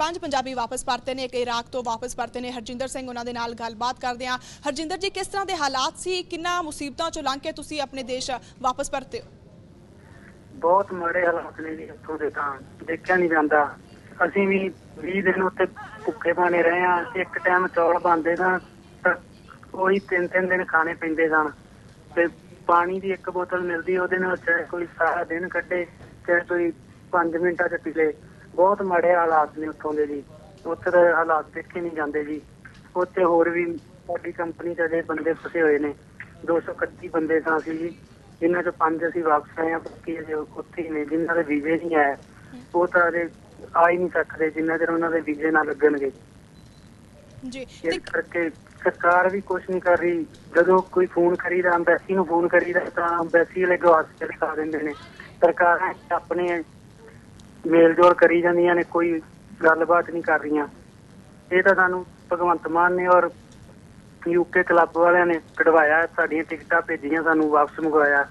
ਪੰਜ ਪੰਜਾਬੀ ਵਾਪਸ ਪਰਤੇ ਨੇ, ਇੱਕ ਇਰਾਕ ਤੋਂ ਵਾਪਸ ਪਰਤੇ ਨੇ। ਹਰਜਿੰਦਰ ਸਿੰਘ ਉਹਨਾਂ ਦੇ ਨਾਲ ਗੱਲਬਾਤ ਕਰਦੇ ਹਾਂ। ਹਰਜਿੰਦਰ ਜੀ, ਕਿਸ ਤਰ੍ਹਾਂ ਦੇ ਹਾਲਾਤ ਸੀ? ਕਿੰਨਾ ਮੁਸੀਬਤਾਂ ਚੋਂ ਲੰਘ ਕੇ ਤੁਸੀਂ ਆਪਣੇ ਦੇਸ਼ ਵਾਪਸ ਪਰਤੇ ਹੋ? ਬਹੁਤ ਮਾੜੇ ਹਾਲਾਤ ਨੇ ਜੀ ਉੱਥੋਂ ਦੇ ਤਾਂ। ਦੇਖਿਆ ਨਹੀਂ ਜਾਂਦਾ। ਅਸੀਂ ਵੀ 20 ਦਿਨ ਉੱਤੇ ਭੁੱਖੇ ਪਾਣੇ ਰਹੇ ਆ ਇੱਕ ਟਾਈਮ ਚੌਲ ਬਣਦੇ ਸਨ ਤਾਂ ਉਹੀ ਤਿੰਨ ਤਿੰਨ ਦਿਨ ਖਾਣੇ ਪੈਂਦੇ ਸਨ। ਤੇ ਪਾਣੀ ਦੀ ਇੱਕ ਬੋਤਲ ਮਿਲਦੀ, ਉਹਦੇ ਨਾਲ ਚਾਹੇ ਕੋਈ ਸਾਰਾ ਦਿਨ ਕੱਢੇ, ਚਾਹੇ ਕੋਈ 5 ਮਿੰਟਾਂ ਚ ਪੀ ਲੇ ਬਹੁਤ ਮਾੜੇ ਹਾਲਾਤ ਨੇ ਉੱਥੋਂ ਦੇ ਜੀ। ਉੱਥੇ ਦੇ ਹਾਲਾਤ ਦੇਖੇ ਨਹੀਂ ਜਾਂਦੇ ਜੀ। ਉੱਥੇ ਹੋਰ ਵੀ ਸਾਡੀ ਕੰਪਨੀ ਚ ਅਜੇ ਬੰਦੇ ਫਸੇ ਹੋਏ ਨੇ। 231 ਬੰਦੇ ਸਾਂ ਅਸੀਂ ਜੀ ਜਿਨ੍ਹਾਂ ਚੋਂ ਪੰਜ ਅਸੀਂ ਵਾਪਸ ਆਏ ਆ ਬਾਕੀ ਅਜੇ ਉੱਥੇ ਹੀ ਨੇ ਜਿਨ੍ਹਾਂ ਦੇ ਵੀਜ਼ੇ ਨਹੀਂ ਆਏ। ਉਹ ਤਾਂ ਅਜੇ ਆ ਹੀ ਨਹੀਂ ਸਕਦੇ ਜਿੰਨਾ ਚਿਰ ਉਹਨਾਂ ਦੇ ਵੀਜ਼ੇ ਨਾ ਲੱਗਣਗੇ। ਜੀ ਇਸ ਕਰਕੇ ਸਰਕਾਰ ਵੀ ਕੁਝ ਨਹੀਂ ਕਰ ਰਹੀ। ਜਦੋਂ ਕੋਈ ਫੋਨ ਕਰੀਦਾ ਐਮਬੈਸੀ ਨੂੰ ਫੋਨ ਕਰੀਦਾ ਤਾਂ ਐਮਬੈਸੀ ਵਾਲੇ ਗਵਾਸ ਚਲਕਾ ਦਿੰਦੇ ਨੇ। ਸਰਕਾਰਾਂ ਆਪਣੇ ਮੇਲ ਜੋਲ ਕਰੀ ਜਾਂਦੀਆਂ ਨੇ ਕੋਈ ਗੱਲਬਾਤ ਨਹੀਂ ਕਰ ਰਹੀਆਂ। ਇਹ ਤਾਂ ਸਾਨੂੰ ਭਗਵੰਤ ਮਾਨ ਨੇ ਔਰ ਯੂਕੇ ਕਲੱਬ ਵਾਲਿਆਂ ਨੇ ਕਢਵਾਇਆ ਸਾਡੀਆਂ ਟਿਕਟਾਂ ਭੇਜੀਆਂ ਸਾਨੂੰ ਵਾਪਸ ਮੰਗਵਾਇਆ।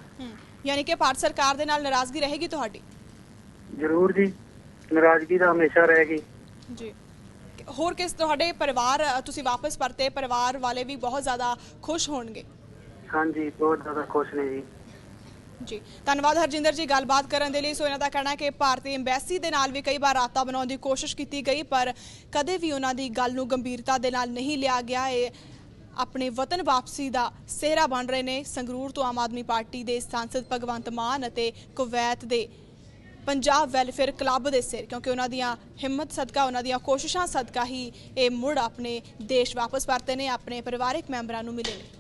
ਯਾਨੀ ਕਿ ਭਾਰਤ ਸਰਕਾਰ ਦੇ ਨਾਲ ਨਾਰਾਜ਼ਗੀ ਰਹੇਗੀ ਤੁਹਾਡੀ? ਜ਼ਰੂਰ ਜੀ ਨਾਰਾਜ਼ਗੀ ਤਾਂ ਹਮੇਸ਼ਾ ਰਹੇਗੀ। ਜੀ। ਹੋਰ ਕਿਸ ਤੁਹਾਡੇ ਪਰਿਵਾਰ ਤੁਸੀਂ ਵਾਪਸ ਪਰਤੇ ਪਰਿਵਾਰ ਵਾਲੇ ਵੀ ਬਹੁਤ ਜ਼ਿਆਦਾ ਖੁਸ਼ ਹੋਣਗੇ? ਹਾਂਜੀ ਬਹੁਤ ਜ਼ਿਆਦਾ ਖੁਸ਼ ਨੇ ਜੀ। ਜੀ। ਧੰਨਵਾਦ ਹਰਜਿੰਦਰ ਜੀ ਗੱਲਬਾਤ ਕਰਨ ਦੇ ਲਈ। ਸੋ ਇਹਨਾਂ ਦਾ ਕਹਿਣਾ ਕਿ ਭਾਰਤੀ ਐਮਬੈਸੀ ਦੇ ਨਾਲ ਵੀ ਕਈ ਵਾਰ ਰਾਤਾ ਬਣਾਉਣ ਦੀ ਕੋਸ਼ਿਸ਼ ਕੀਤੀ ਗਈ, ਪਰ ਕਦੇ ਵੀ ਉਹਨਾਂ ਦੀ ਗੱਲ ਨੂੰ ਗੰਭੀਰਤਾ ਦੇ ਨਾਲ ਨਹੀਂ ਲਿਆ ਗਿਆ। ਇਹ ਆਪਣੇ ਵਤਨ ਵਾਪਸੀ ਦਾ ਸਿਹਰਾ ਬਣ ਰਹੇ ਨੇ। ਸੰਗਰੂਰ ਤੋਂ ਆਮ ਆਦਮੀ ਪਾਰਟੀ ਦੇ ਸਾਂਸਦ ਭਗਵੰਤ ਮਾਨ ਅਤੇ ਕੁਵੈਤ ਦੇ ਪੰਜਾਬ ਵੈਲਫੇਅਰ ਕਲੱਬ ਦੇ ਸਿਰ, ਕਿਉਂਕਿ ਉਹਨਾਂ ਦੀਆਂ ਹਿੰਮਤ ਸਦਕਾ, ਉਹਨਾਂ ਦੀਆਂ ਕੋਸ਼ਿਸ਼ਾਂ ਸਦਕਾ ਹੀ ਇਹ ਮੁੜ ਆਪਣੇ ਦੇਸ਼ ਵਾਪਸ ਪਰਤੇ ਨੇ। ਆਪਣੇ ਪਰਿਵਾਰਕ ਮੈਂਬਰਾਂ ਨੂੰ ਮਿਲੇ ਨੇ।